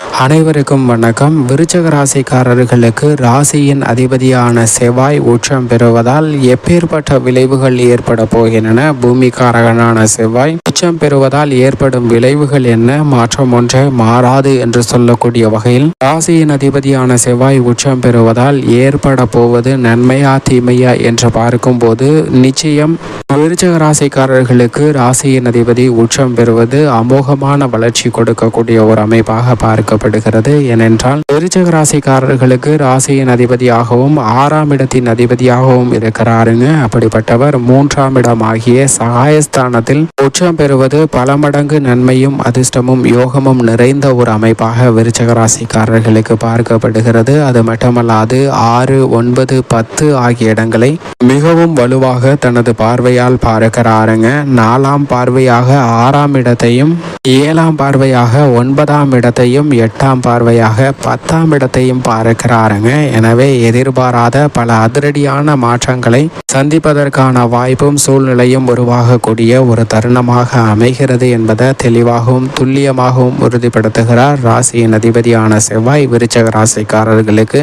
அனைவருக்கும் வணக்கம். விருச்சக ராசிக்காரர்களுக்கு ராசியின் அதிபதியான செவ்வாய் உச்சம் பெறுவதால் எப்பேற்பட்ட விளைவுகள் ஏற்பட போகின்றன? பூமிக்காரகனான செவ்வாய் உச்சம் பெறுவதால் ஏற்படும் விளைவுகள் என்ன? மாற்றம் ஒன்றை மாறாது என்று சொல்லக்கூடிய வகையில் ராசியின் அதிபதியான செவ்வாய் உச்சம் பெறுவதால் ஏற்பட போவது நன்மையா தீமையா என்று பார்க்கும்போது நிச்சயம் விருச்சக ராசிக்காரர்களுக்கு ராசியின் அதிபதி உச்சம் பெறுவது அமோகமான வளர்ச்சி கொடுக்கக்கூடிய ஒரு அமைப்பாக கொடுக்கப்படுகிறது. ஏனென்றால் விருச்சக ராசிக்காரர்களுக்கு ராசியின் அதிபதியாகவும் ஆறாம் இடத்தின் அதிபதியாகவும் இருக்கிறாருங்க. அப்படிப்பட்டவர் மூன்றாம் இடம் ஆகிய சகாயஸ்தானத்தில் உச்சம் பெறுவது பல மடங்கு நன்மையும் அதிர்ஷ்டமும் யோகமும் நிறைந்த ஒரு அமைப்பாக விருச்சக ராசிக்காரர்களுக்கு பார்க்கப்படுகிறது. அது மட்டுமல்லாது ஆறு ஒன்பது பத்து ஆகிய இடங்களை மிகவும் வலுவாக தனது பார்வையால் பார்க்கிறாருங்க. நாலாம் பார்வையாக ஆறாம் இடத்தையும் ஏழாம் பார்வையாக ஒன்பதாம் இடத்தையும் எட்டாம் பார்வையாக பத்தாம் இடத்தையும் பார்க்கிறாருங்க. எனவே எதிர்பாராத பல அதிரடியான மாற்றங்களை சந்திப்பதற்கான வாய்ப்பும் சூழ்நிலையும் உருவாகக்கூடிய ஒரு தருணமாக அமைகிறது என்பதை தெளிவாகவும் துல்லியமாகவும் உறுதிப்படுத்துகிறார் ராசியின் அதிபதியான செவ்வாய் விருச்சக ராசிக்காரர்களுக்கு.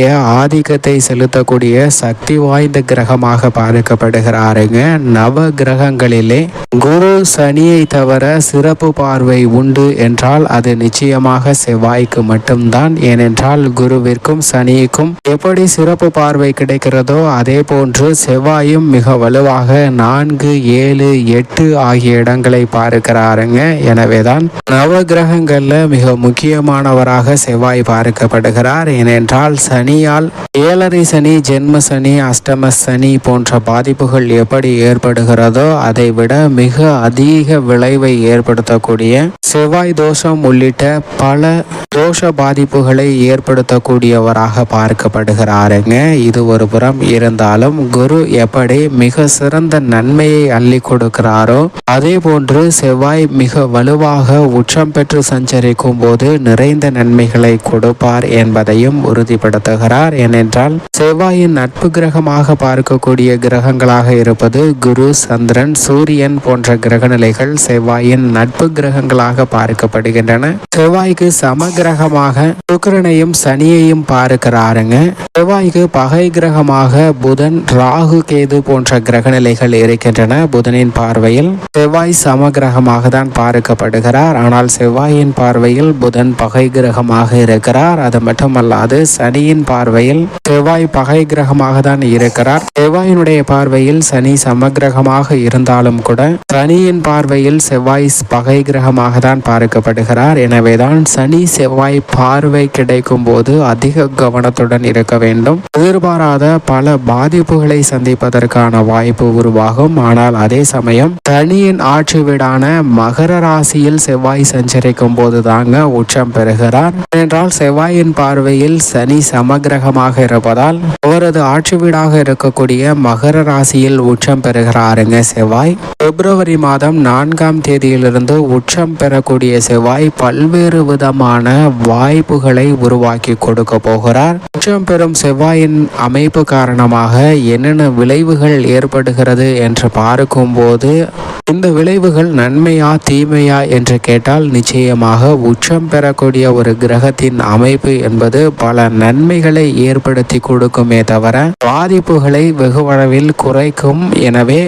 தன்னுடைய ஆதிக்கத்தை செலுத்தக்கூடிய சக்தி வாய்ந்த கிரகமாக பார்க்கப்படுகிறாருங்க. நவ கிரகங்களிலே குரு சனியை தவிர சிறப்பு பார்வை உண்டு என்றால் அது நிச்சயமாக செவ்வாய்க்கு மட்டும்தான். ஏனென்றால் குருவிற்கும் சனிக்கும் எப்படி சிறப்பு பார்வை கிடைக்கிறதோ அதே போன்று செவ்வாயும் மிக வலுவாக நான்கு ஏழு எட்டு ஆகிய இடங்களை பார்க்கிறாருங்க. எனவேதான் நவ கிரகங்கள்ல மிக முக்கியமானவராக செவ்வாய் பார்க்கப்படுகிறார். ஏனென்றால் சனி சனியால் ஏழரை சனி ஜென்ம சனி அஷ்டம சனி போன்ற பாதிப்புகள் எப்படி ஏற்படுகிறதோ அதை விட மிக அதிக விளைவை ஏற்படுத்தக்கூடிய செவ்வாய் தோஷம் உள்ளிட்ட பல தோஷ பாதிப்புகளை ஏற்படுத்தக்கூடியவராக பார்க்கப்படுகிறாருங்க. இது ஒரு புறம். இருந்தாலும் குரு எப்படி மிக சிறந்த நன்மையை அள்ளி கொடுக்கிறாரோ அதே போன்று செவ்வாய் மிக வலுவாக உச்சம் பெற்று சஞ்சரிக்கும் போது நிறைந்த நன்மைகளை கொடுப்பார் என்பதையும் உறுதிப்படுத்துகிறார் ஏனென்றால் செவ்வாயின் நட்பு கிரகமாக பார்க்கக்கூடிய கிரகங்களாக இருப்பது குரு சந்திரன் சூரியன் போன்ற கிரகநிலைகள் செவ்வாயின் நட்பு கிரகங்களாக பார்க்கப்படுகின்றன. செவ்வாய்க்கு சம கிரகமாக சனியையும் பார்க்கிறாருங்க. செவ்வாய்க்கு பகை கிரகமாக புதன் ராகு கேது போன்ற கிரகநிலைகள் இருக்கின்றன புதனின் பார்வையில். செவ்வாய் சமகிரகமாக தான் பார்க்கப்படுகிறார். ஆனால் செவ்வாயின் பார்வையில் புதன் பகை கிரகமாக இருக்கிறார். அது மட்டுமல்லாது சனியின் பார்வையில் செவ்வாய் பகை கிரகமாக தான் இருக்கிறார். செவ்வாயினுடைய பார்வையில் சனி சமகிரகமாக இருந்தாலும் கூட சனியின் பார்வையில் செவ்வாய் பகை கிரகமாக தான் பார்க்கப்படுகிறார். எனவேதான் சனி செவ்வாய் பார்வை கிடைக்கும் போது அதிக கவனத்துடன் இருக்க வேண்டும். எதிர்பாராத பல பாதிப்புகளை சந்திப்பதற்கான வாய்ப்பு உருவாகும். ஆனால் அதே சமயம் சனியின் ஆட்சி வீடான மகர ராசியில் செவ்வாய் சஞ்சரிக்கும் போது தாங்க உச்சம் பெறுகிறார். என்றால் செவ்வாயின் பார்வையில் சனி கிரகமாக இருப்பதால் அவரது ஆட்சி வீடாக இருக்கக்கூடிய மகர ராசியில் உச்சம் பெறுகிறாருங்க செவ்வாய். பிப்ரவரி மாதம் நான்காம் தேதியிலிருந்து உச்சம் பெறக்கூடிய செவ்வாய் பல்வேறு விதமான வாய்ப்புகளை உருவாக்கி கொடுக்க போகிறார். உச்சம் பெறும் செவ்வாயின் அமைப்பு காரணமாக என்னென்ன விளைவுகள் ஏற்படுகிறது என்று பார்க்கும்போது இந்த விளைவுகள் நன்மையா தீமையா என்று கேட்டால் நிச்சயமாக உச்சம் பெறக்கூடிய ஒரு கிரகத்தின் அமைப்பு என்பது பல நன்மைகள் ஏற்படுத்தி கொடுக்குமே தவிர பாதிப்புகளை வெகுவளவில் குறைக்கும். எனவே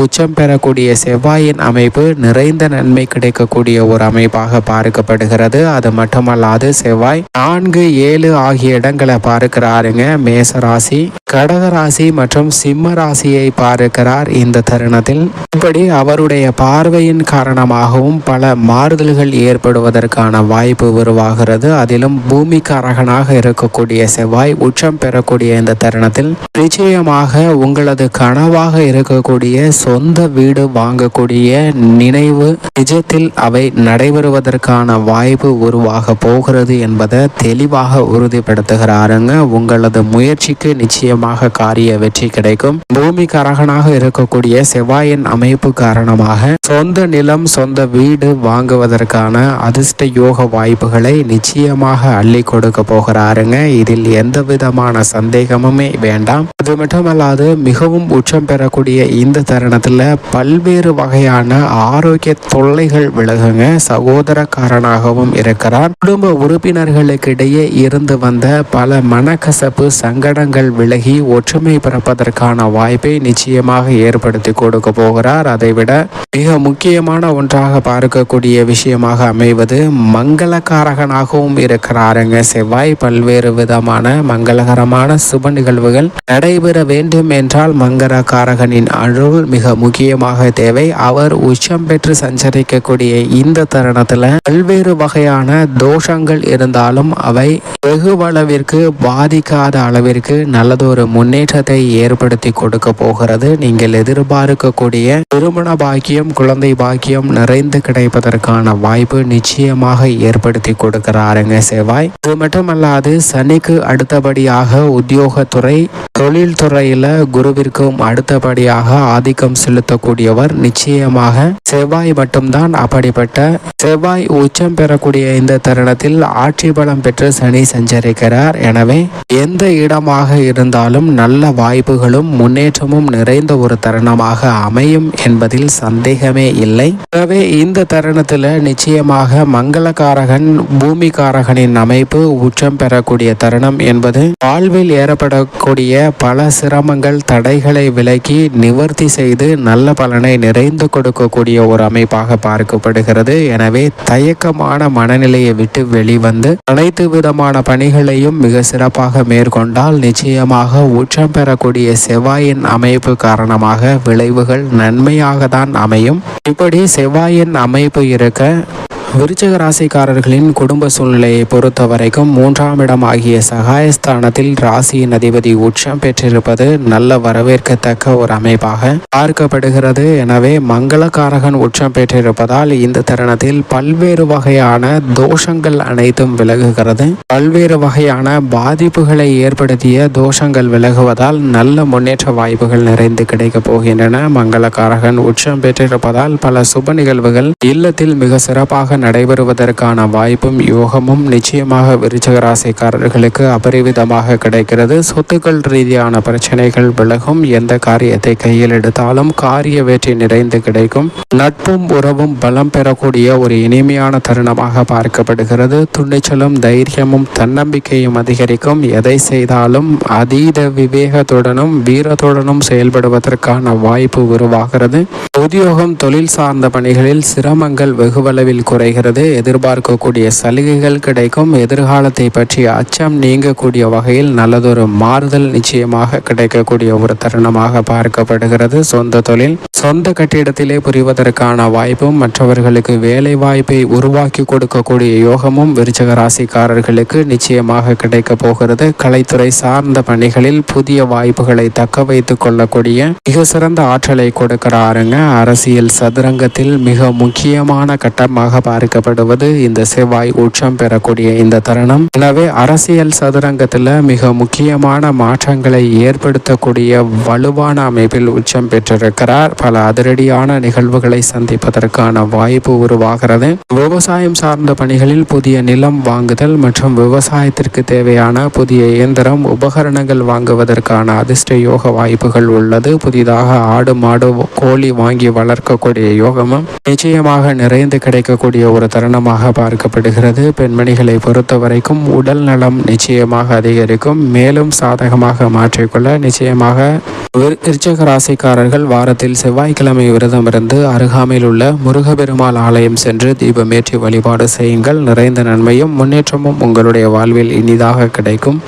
உச்சம் பெறக்கூடிய செவ்வாயின் அமைப்பு நிறைந்த நன்மை கிடைக்கக்கூடிய ஒரு அமைப்பாக பார்க்கப்படுகிறது. அது மட்டுமல்லாது செவ்வாய் நான்கு ஏழு ஆகிய இடங்களை பார்க்கிறாருங்க. மேச ராசி கடக ராசி மற்றும் சிம்ம ராசியை பார்க்கிறார் இந்த தருணத்தில். இப்படி அவருடைய பார்வையின் காரணமாகவும் பல மாறுதல்கள் ஏற்படுவதற்கான வாய்ப்பு உருவாகிறது. அதிலும் பூமிக்காரகனாக இருக்கக்கூடிய செவ்வாய் உச்சம் பெறக்கூடிய இந்த தருணத்தில் நிச்சயமாக உங்களது கனவாக இருக்கக்கூடிய சொந்த வீடு வாங்கக்கூடிய நினைவு நிஜத்தில் அவை நடைபெறுவதற்கான வாய்ப்பு உருவாக போகிறது என்பதை தெளிவாக உறுதிப்படுத்துகிறாருங்க. உங்களது முயற்சிக்கு நிச்சயமாக காரிய வெற்றி கிடைக்கும். பூமி கரகனாக இருக்கக்கூடிய செவ்வாயின் அமைப்பு காரணமாக சொந்த நிலம் சொந்த வீடு வாங்குவதற்கான அதிர்ஷ்ட யோக வாய்ப்புகளை நிச்சயமாக அள்ளி கொடுக்க போகிறாருங்க. இதில் எந்த விதமான சந்தேகமுமே வேண்டாம். அது மட்டுமல்லாது மிகவும் உச்சம் பெறக்கூடிய இந்த தருணத்தில் பல்வேறு வகையான ஆரோக்கிய தொல்லைகள் விலகுங்க. சகோதரக்காரனாகவும் இருக்கிறார் குடும்ப உறுப்பினர்களுக்கிடையே இருந்து வந்த பல மனக்கசப்பு சங்கடங்கள் விலகி ஒற்றுமை பிறப்பதற்கான வாய்ப்பை நிச்சயமாக ஏற்படுத்தி கொடுக்க போகிறார். அதைவிட மிக முக்கியமான ஒன்றாக பார்க்கக்கூடிய விஷயமாக அமைவது மங்களக்காரகனாகவும் இருக்கிறாருங்க. செவ்வாய் பல்வேறு விதமான மங்களகரமான சுப நிகழ்வுகள் நடைபெற வேண்டும் என்றால் மங்களகாரகனின் அருள் மிக முக்கியமாக தேவை. அவர் உச்சம் பெற்று சஞ்சரிக்கக்கூடிய இந்த தருணத்துல பல்வேறு வகையான தோஷங்கள் இருந்தாலும் அவை வெகுவளவிற்கு பாதிக்காத அளவிற்கு நல்லதொரு முன்னேற்றத்தை ஏற்படுத்தி கொடுக்க போகிறது. நீங்கள் எதிர்பார்க்கக்கூடிய திருமண பாக்கியம் குழந்தை பாக்கியம் நிறைந்து கிடைப்பதற்கான வாய்ப்பு நிச்சயமாக ஏற்படுத்தி கொடுக்கிறாருங்க செவ்வாய். இது மட்டுமல்லாது சனிக்கு அடுத்தபடியாக உத்தியோகத்துறை தொழில்துறையில் குருவிற்கும் அடுத்தபடியாக ஆதிக்கம் செலுத்தக்கூடியவர். நிச்சயமாக செவ்வாய் மட்டும்தான் அப்படிப்பட்ட செவ்வாய் உச்சம் பெறக்கூடிய இந்த தருணத்தில் ஆட்சி பலம் பெற்று சனி சஞ்சரிக்கிறார். எனவே எந்த இடமாக இருந்தாலும் நல்ல வாய்ப்புகளும் முன்னேற்றமும் நிறைந்த ஒரு தருணமாக அமையும் என்பதில் சந்தேகமே இல்லை. எனவே இந்த தருணத்தில் நிச்சயமாக மங்களகாரகன் பூமிகாரகனின் அமைப்பு உச்சம் பெறக்கூடிய தருணம் என்பது வாழ்வில் ஏற்படக்கூடிய பல சிரமங்கள் தடைகளை விலக்கி நிவர்த்தி செய்து நல்ல பலனை நிறைந்து கொடுக்கக்கூடிய ஒரு அமைப்பாக பார்க்கப்படுகிறது. எனவே தயக்கமான மனநிலையை விட்டு வெளிவந்து அனைத்து விதமான பணிகளையும் மிக சிறப்பாக மேற்கொண்டால் நிச்சயமாக உச்சம் பெறக்கூடிய செவ்வாயின் அமைப்பு காரணமாக விளைவுகள் நன்மையாக தான் அமையும். இப்படி செவ்வாயின் அமைப்பு இருக்க விருச்சக ராசிக்காரர்களின் குடும்ப சூழ்நிலையை பொறுத்த வரைக்கும் மூன்றாம் இடம் ஆகிய சகாயஸ்தானத்தில் ராசியின் அதிபதி உச்சம் பெற்றிருப்பது நல்ல வரவேற்கத்தக்க ஒரு அமைப்பாக பார்க்கப்படுகிறது. எனவே மங்களக்காரகன் உச்சம் பெற்றிருப்பதால் இந்த தருணத்தில் பல்வேறு வகையான தோஷங்கள் அனைத்தும் விலகுகிறது. பல்வேறு வகையான பாதிப்புகளை ஏற்படுத்திய தோஷங்கள் விலகுவதால் நல்ல முன்னேற்ற வாய்ப்புகள் நிறைந்து கிடைக்கப் போகின்றன. மங்களக்காரகன் உச்சம் பெற்றிருப்பதால் பல சுப நிகழ்வுகள் இல்லத்தில் மிக சிறப்பாக நடைபெறுவதற்கான வாய்ப்பும் யோகமும் நிச்சயமாக விருச்சக ராசிக்காரர்களுக்கு அபரிவிதமாக கிடைக்கிறது. சொத்துக்கள் ரீதியான பிரச்சனைகள் விலகும். எந்த காரியத்தை கையில் எடுத்தாலும் காரிய வெற்றி நிறைந்து கிடைக்கும். நட்பும் உறவும் பலம் பெறக்கூடிய ஒரு இனிமையான தருணமாக பார்க்கப்படுகிறது. துணிச்சலும் தைரியமும் தன்னம்பிக்கையும் அதிகரிக்கும். எதை செய்தாலும் அதீத விவேகத்துடனும் வீரத்துடனும் செயல்படுவதற்கான வாய்ப்பு உருவாகிறது. உத்தியோகம் தொழில் சார்ந்த பணிகளில் சிரமங்கள் வெகுவளவில் குறை வருகிறது. எதிர்பார்க்கக்கூடிய சலுகைகள் கிடைக்கும். எதிர்காலத்தை பற்றிய அச்சம் நீங்கக்கூடிய வகையில் நல்லதொரு மாறுதல் நிச்சயமாக கிடைக்கக்கூடிய ஒரு தருணமாக பார்க்கப்படுகிறது. சொந்த தொழில் சொந்த கட்டிடத்திலே புரிவதற்கான வாய்ப்பும் மற்றவர்களுக்கு வேலை வாய்ப்பை உருவாக்கி கொடுக்கக்கூடிய யோகமும் விருச்சக ராசிக்காரர்களுக்கு நிச்சயமாக கிடைக்க போகிறது. கலைத்துறை சார்ந்த பணிகளில் புதிய வாய்ப்புகளை தக்க வைத்துக் கொள்ளக்கூடிய மிக சிறந்த ஆற்றலை கொடுக்கிறாருங்க. அரசியல் சதுரங்கத்தில் மிக முக்கியமான கட்டமாக பார்க்க பார்க்கப்படுவது இந்த செவ்வாய் உச்சம் பெறக்கூடிய இந்த தருணம். எனவே அரசியல் சதுரங்கத்தில் மிக முக்கியமான மாற்றங்களை ஏற்படுத்தக்கூடிய வலுவான அமைப்பில் உச்சம் பெற்றிருக்கிறார். பல அதிரடியான நிகழ்வுகளை சந்திப்பதற்கான வாய்ப்பு உருவாகிறது. விவசாயம் சார்ந்த பணிகளில் புதிய நிலம் வாங்குதல் மற்றும் விவசாயத்திற்கு தேவையான புதிய இயந்திரம் உபகரணங்கள் வாங்குவதற்கான அதிர்ஷ்ட யோக வாய்ப்புகள் உள்ளது. புதிதாக ஆடு மாடு கோழி வாங்கி வளர்க்கக்கூடிய யோகமும் நிச்சயமாக நிறைந்து கிடைக்கக்கூடிய ஒரு தருணமாக பார்க்கப்படுகிறது. பெண்மணிகளை பொறுத்த வரைக்கும் உடல் நலம் நிச்சயமாக அதிகரிக்கும். மேலும் சாதகமாக மாற்றிக்கொள்ள நிச்சயமாக விருச்சக ராசிக்காரர்கள் வாரத்தில் செவ்வாய்க்கிழமை விரதம் இருந்து அருகாமையில் உள்ள முருகபெருமாள் ஆலயம் சென்று தீபமேற்றி வழிபாடு செய்யுங்கள். நிறைந்த நன்மையும் முன்னேற்றமும் உங்களுடைய வாழ்வில் இனிதாக கிடைக்கும்.